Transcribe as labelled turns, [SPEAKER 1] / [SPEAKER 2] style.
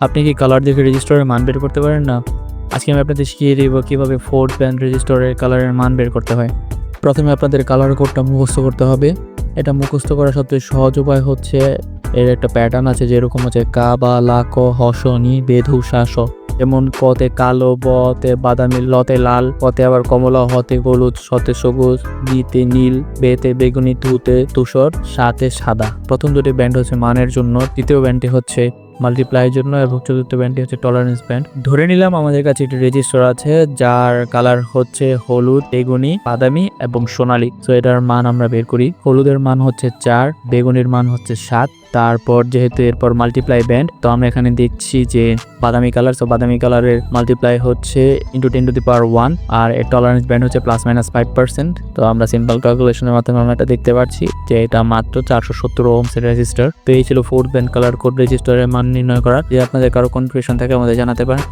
[SPEAKER 1] আপনি কি কালার দেখে রেজিস্টারের মান বের করতে পারেন না? আজকে আমি আপনাদের শিখিয়ে দিব কীভাবে ফোর্থ ব্যান্ড রেজিস্টারের কালারের মান বের করতে হয়। প্রথমে আপনাদের কালার কোডটা মুখস্থ করতে হবে। এটা মুখস্থ করা সবচেয়ে সহজ উপায় হচ্ছে এর একটা প্যাটার্ন আছে যেরকম হচ্ছে কা, বা, লা, ক হস নি বেধু শাস যেমন কতে কালো, বতে বাদামি, লতে লাল কতে আবার কমলা, হতে হলুদ, সতে সবুজ, বিতে নীল, বেতে বেগুনি, ধুতে তুষর সাতে সাদা। প্রথম দুটি ব্যান্ড হচ্ছে মানের জন্য। তৃতীয় ব্যান্ডটি হচ্ছে মাল্টিপ্লাইয়ের জন্য, এবং চতুর্থ ব্যান্ডটি হচ্ছে টলারেন্স ব্যান্ড ধরে নিলাম আমাদের কাছে একটি রেজিস্টার আছে, যার কালার হচ্ছে হলুদ, বেগুনি, বাদামি এবং সোনালী। তো এটার মান আমরা বের করি। হলুদের মান হচ্ছে চার, বেগুনির মান হচ্ছে সাত। তারপর যেহেতু এরপর মাল্টিপ্লাই ব্যান্ড তো আমরা এখানে দেখছি যে বাদামি কালার তো বাদামি কালারের মাল্টিপ্লাই হচ্ছে into ten to the power one আর এর টলারেন্স ব্যান্ড হচ্ছে প্লাস মাইনাস ফাইভ পার্সেন্ট তো আমরা সিম্পল ক্যালকুলেশনের মাধ্যমে আমরা এটা দেখতে পাচ্ছি যে এটা মাত্র চারশো সত্তর ওমসের রেজিস্টার তো এই ছিল ফোর্থ ব্যান্ড কালার কোড রেজিস্টারের মান। নির্ণয় করার যদি আপনাদের কারও কনফিউশন থাকে আমাদের জানাতে পারেন।